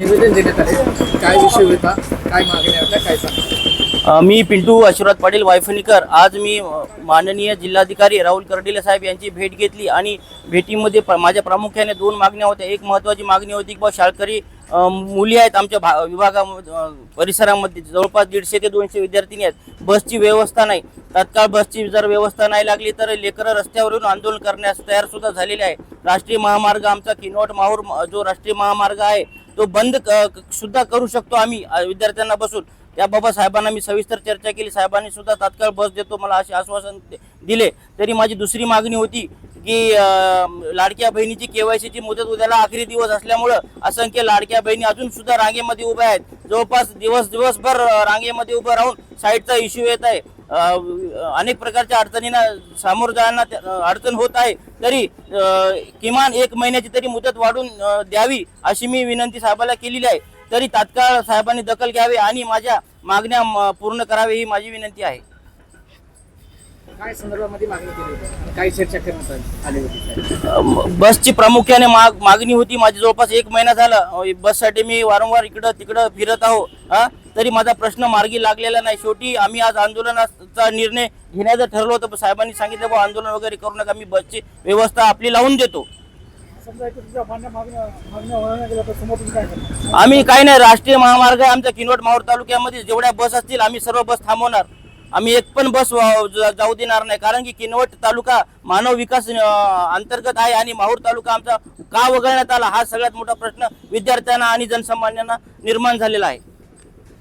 निवेदन देण्यात आले. काय विषय होता? काय मागण्या होत्या? काय सांगा मी पिंटू आशीर्वाद पाटील वायफणीकर. आज मी माननीय जिल्हाधिकारी राहुल कर्डिले साहेब यांची भेट घेतली आणि भेटीमध्ये प्र माझ्या प्रामुख्याने दोन मागण्या होत्या. एक महत्त्वाची मागणी होती की बा शाळकरी मुली आहेत आमच्या भा विभागामध्ये परिसरामध्ये. जवळपास दीडशे ते दोनशे विद्यार्थिनी आहेत. बसची व्यवस्था नाही. तात्काळ बसची जर व्यवस्था नाही लागली तर लेकरं रस्त्यावरून आंदोलन करण्यास तयारसुद्धा झालेले आहे. राष्ट्रीय महामार्ग आमचा किनवट माहूर म- जो राष्ट्रीय महामार्ग आहे तो बंद क- सुद्धा करू शकतो आम्ही विद्यार्थ्यांना बसून. त्याबाबत साहेबांना मी सविस्तर चर्चा केली. साहेबांनी सुद्धा तात्काळ बस देतो मला असे आश्वासन दिले. तरी माझी दुसरी मागणी होती की लाडक्या बहिणीची केवायसीची मुदत उद्याला आखरी दिवस असल्यामुळं असंख्य लाडक्या बहिणी अजून सुद्धा रांगेमध्ये उभ्या आहेत. जवळपास दिवस दिवसभर रांगेमध्ये उभं राहून साईडचा इश्यू येत आहे. अनेक प्रकारच्या अडचणींना सामोरं जाण्यात अडचण होत आहे तरी किमान एक महिन्याची तरी मुदत वाढून द्यावी अशी मी विनंती साहेबाला केलेली आहे. तरी तात्काळ साहेबांनी दखल घ्यावी आणि माझ्या मागण्या पूर्ण करावी ही माझी विनंती आहे. काय संदर्भामध्ये मागणी केली होती? आणि काय चर्चा करण्यात आली- आली होती साहेब? अं, बसची प्रामुख्याने माग मागणी होती. माझी जवळपास एक महिना झाला. बससाठी मी वारंवार इकडं तिकडं फिरत आहो. हा? तरी माझा प्रश्न मार्गी लागलेला नाही. शेवटी आम्ही आज आंदोलनाचा निर्णय घेण्याचं ठरलो होतं. पण साहेबांनी सांगितलं बा आंदोलन वगैरे करू नका. मी बसची व्यवस्था आपली लावून देतो. आम्ही काही नाही. राष्ट्रीय महामार्ग आमच्या किनवट माहूर तालुक्यामध्ये जेवढ्या बस असतील आम्ही सर्व बस थांबवणार. आम्ही एक पण बस जाऊ देणार नाही. कारण की किनवट तालुका मानव विकास अंतर्गत आहे आणि माहूर तालुका आमचा का वगळण्यात आला हा सगळ्यात मोठा प्रश्न विद्यार्थ्यांना आणि जनसामान्यांना निर्माण झालेला आहे.